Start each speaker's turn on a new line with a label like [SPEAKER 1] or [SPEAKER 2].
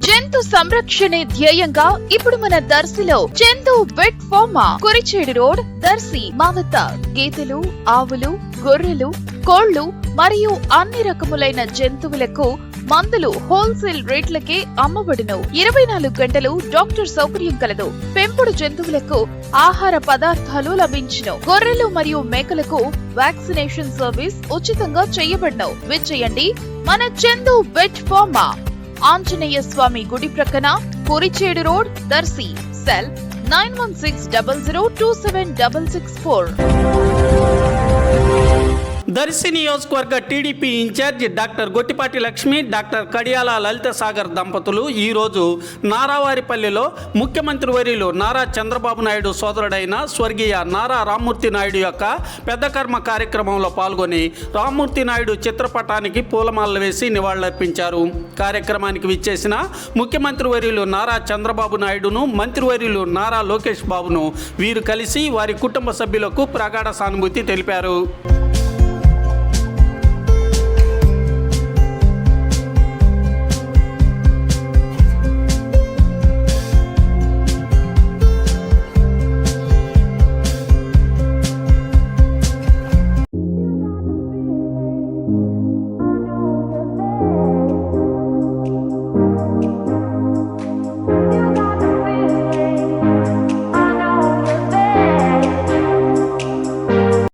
[SPEAKER 1] జంతు సంరక్షణే ధ్యేయంగా ఇప్పుడు మన దర్శిలో జంతు vet pharma Kurichedu road Darsi మావత గేదెలు ఆవులు గొర్రెలు కోళ్ళు మరియు అన్ని రకములైన జంతువులకు మందులు హోల్సేల్ రేట్లకే అమ్మబడును. ఇరవై నాలుగు గంటలు డాక్టర్ సౌకర్యం కలదు. పెంపుడు జంతువులకు ఆహార పదార్థాలు లభించును. గొర్రెలు మరియు మేకలకు వ్యాక్సినేషన్ సర్వీస్ ఉచితంగా చేయబడను. విచ్చేయండి. మన చందు వెట్ ఫార్మా. ఆంజనేయ స్వామి గుడి ప్రక్కన Korichedu road Darsi cell nine one six double zero two seven double six four.
[SPEAKER 2] Darsi నియోజకవర్గ TDP in-charge doctor Gottipati Lakshmi doctor Kadiyala Lalitha Sagar దంపతులు ఈరోజు నారావారిపల్లిలో ముఖ్యమంత్రి వర్యులు నారా చంద్రబాబు నాయుడు సోదరుడైన స్వర్గీయ నారా రామ్మూర్తి నాయుడు యొక్క పెద్ద కర్మ కార్యక్రమంలో పాల్గొని రామ్మూర్తి నాయుడు చిత్రపటానికి పూలమాలలు వేసి నివాళులర్పించారు. కార్యక్రమానికి విచ్చేసిన ముఖ్యమంత్రి వర్యులు నారా చంద్రబాబు నాయుడును మంత్రివర్యులు నారా లోకేష్ బాబును వీరు కలిసి వారి కుటుంబ సభ్యులకు ప్రగాఢ సానుభూతి తెలిపారు.